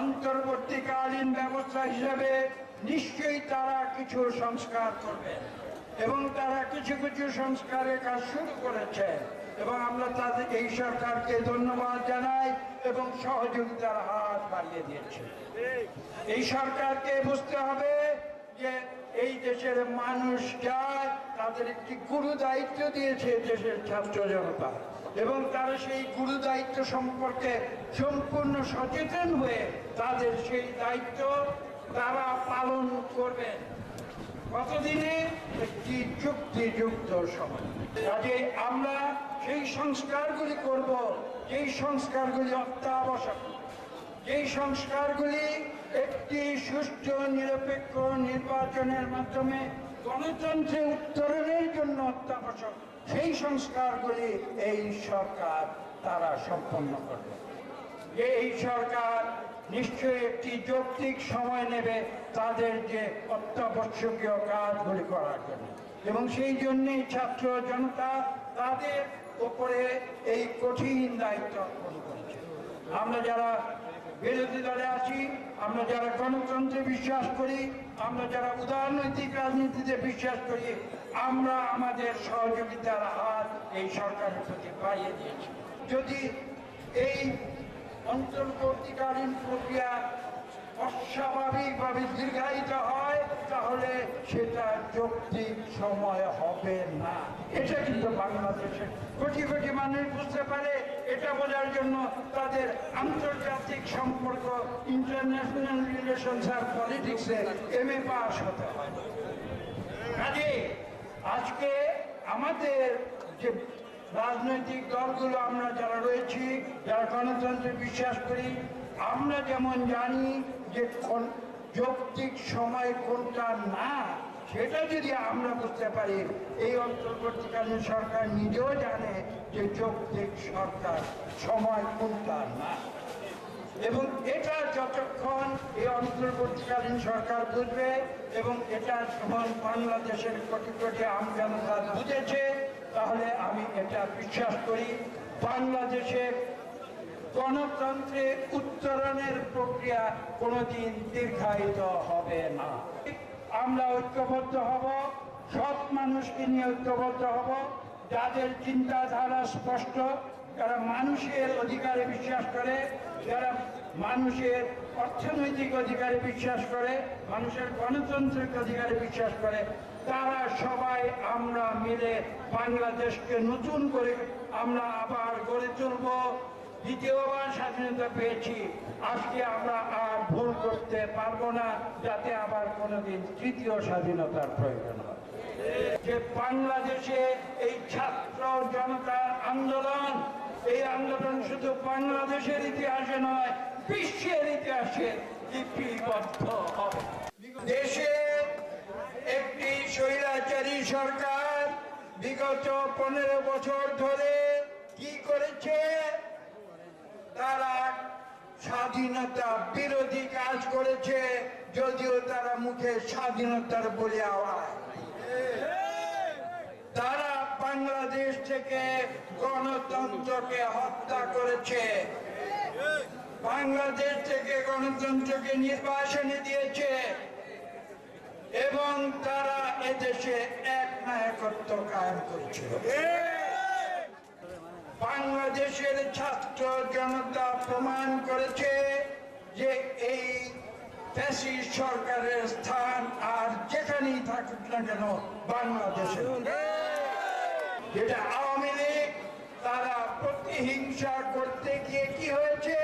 অন্তর্বর্তীকালীন ব্যবস্থা হিসেবে নিশ্চয়ই তারা কিছু সংস্কার করবে এবং তারা কিছু কিছু সংস্কারের কাজ শুরু করেছে এবং আমরা তাদের এই সরকারকে ধন্যবাদ জানাই এবং সহযোগিতার হাত বাড়িয়ে দিয়েছে। এই সরকারকে বুঝতে হবে যে এই দেশের মানুষ যায় তাদের একটি গুরু দায়িত্ব দিয়েছে দেশের ছাত্র জনতা। এবং তারা সেই গুরু দায়িত্ব সম্পর্কে সম্পূর্ণ সচেতন হয়ে তাদের সেই দায়িত্ব তারা পালন করবেন কতদিনে? একটি যুক্তিযুক্ত সময়। কাজে আমরা সেই সংস্কারগুলি করব, যেই সংস্কারগুলি অত্যাবশ্যক। এই সংস্কারগুলি একটি সুষ্ঠু, নিরপেক্ষ নির্বাচনের মাধ্যমে গণতন্ত্রে উত্তরণের জন্য অত্যাবশ্যক, সেই সংস্কারগুলি এই সরকার তারা সম্পন্ন করবে। যে এই সরকার নিশ্চয়ই একটি যৌক্তিক সময় নেবে তাদের যে অত্যাবশ্যকীয় কাজগুলি করার জন্য। এবং সেই জন্যেই ছাত্র জনতা তাদের উপরে এই কঠিন দায়িত্ব অর্পণ করেছে। আমরা যারা বিরোধী দলে আছি। আমরা যারা গণতন্ত্রে বিশ্বাস করি, আমরা যারা উদারনৈতিক রাজনীতিতে বিশ্বাস করি, আমরা আমাদের সহযোগিতার হাত এই সরকারের প্রতি বাড়িয়ে দিয়েছি। যদি এই অন্তর্বর্তীকালীন প্রক্রিয়া অস্বাভাবিকভাবে দীর্ঘায়িত হয়, তাহলে সেটা যৌক্তিক সময় হবে না। এটা কিন্তু বাংলাদেশের কোটি কোটি মানুষ বুঝতে পারে। এটা বোঝার জন্য তাদের আন্তর্জাতিক সম্পর্ক ইন্টারন্যাশনাল রিলেশনস আর পলিটিক্সে এম এ পাস হতে হয়। কাজে আজকে আমাদের যে রাজনৈতিক দলগুলো আমরা যারা রয়েছি, যারা গণতন্ত্রে বিশ্বাস করি, আমরা যেমন জানি যে যৌক্তিক সময় কোনটা না সেটা যদি আমরা বুঝতে পারি, এই অন্তর্বর্তীকালীন সরকার নিজেও জানে যে যৌক্তিক সরকার সময় কোনটা না। এবং এটা যতক্ষণ এই অন্তর্বর্তীকালীন সরকার বুঝবে এবং এটা যখন বাংলাদেশের কোটি কোটি আমজনতা বুঝেছে, তাহলে আমি এটা বিশ্বাস করি বাংলাদেশের গণতন্ত্রে উত্তরণের প্রক্রিয়া কোনোদিন দীর্ঘায়িত হবে না। আমরা ঐক্যবদ্ধ হব সব মানুষকে নিয়ে ঐক্যবদ্ধ হব। যাদের চিন্তাধারা স্পষ্ট, যারা মানুষের অধিকারে বিশ্বাস করে, যারা মানুষের অর্থনৈতিক অধিকারে বিশ্বাস করে, মানুষের গণতান্ত্রিক অধিকারে বিশ্বাস করে, তারা সবাই আমরা মিলে বাংলাদেশকে নতুন করে আমরা আবার গড়ে তুলব। দ্বিতীয়বার স্বাধীনতা পেয়েছি। আজকে আমরা আর ভুল করতে পারব না, যাতে আবার কোনোদিন তৃতীয় স্বাধীনতার প্রয়োজন হয়। যে বাংলাদেশে এই ছাত্র জনতার আন্দোলন, এই আন্দোলন শুধু বাংলাদেশের ইতিহাসে নয়, বিশ্বের ইতিহাসে লিপিবদ্ধ হবে। দেশে একটি স্বৈরাচারী সরকার বিগত পনেরো বছর ধরে কি করেছে? তারা স্বাধীনতা বিরোধী কাজ করেছে, যদিও তারা মুখে স্বাধীনতার বলে তারা বাংলাদেশ থেকে গণতন্ত্রকে হত্যা করেছে। বাংলাদেশ থেকে গণতন্ত্রকে নির্বাসনে দিয়েছে। এবং তারা এদেশে এক নায়কত্ব কায়েম করেছে বাংলাদেশের ছাত্র জনতা প্রমাণ করেছে যে এই ফ্যাসিস্ট সরকারের স্থান আর যেখানেই থাকুক না কেন বাংলাদেশে যেটা আওয়ামী লীগ, তারা প্রতিহিংসা করতে গিয়ে কি হয়েছে?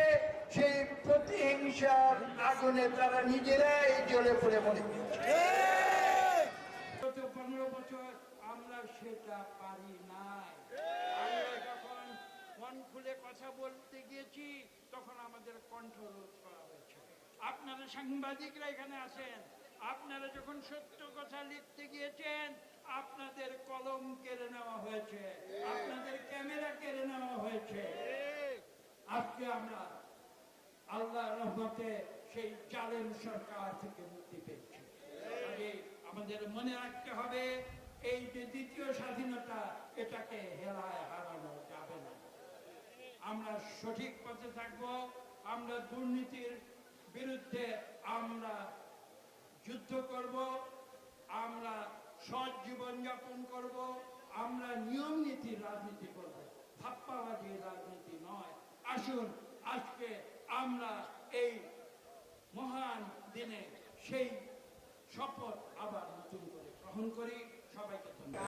সেই প্রতিহিংসার আগুনে তারা নিজেরাই জ্বলে পড়ে গেছে গত পনেরো বছর আমরা সেটা পারি নাই। মন খুলে কথা বলতে গিয়েছি, তখন আমাদের কণ্ঠরোধ করা হয়েছে। আপনারা সাংবাদিকরা এখানে আছেন, আপনারা যখন সত্য কথা লিখতে গিয়েছেন, আপনাদের কলম কেড়ে নেওয়া হয়েছে, আপনাদের ক্যামেরা কেড়ে নেওয়া হয়েছে। আজকে আমরা আল্লাহ রহমতে সেই জালেম সরকার থেকে মুক্তি পেয়েছি। আমাদের মনে রাখতে হবে, এই যে দ্বিতীয় স্বাধীনতা, এটাকে হেলায় না আমরা সঠিক পথে থাকব, আমরা দুর্নীতির বিরুদ্ধে আমরা যুদ্ধ করব, আমরা সৎ জীবন যাপন করব, আমরা নিয়ম নীতির রাজনীতি করব। ধাপ্পাবাদী রাজনীতি নয়। আসুন, আজকে আমরা এই মহান দিনে সেই শপথ আবার নতুন করে গ্রহণ করি। সবাইকে ধন্যবাদ।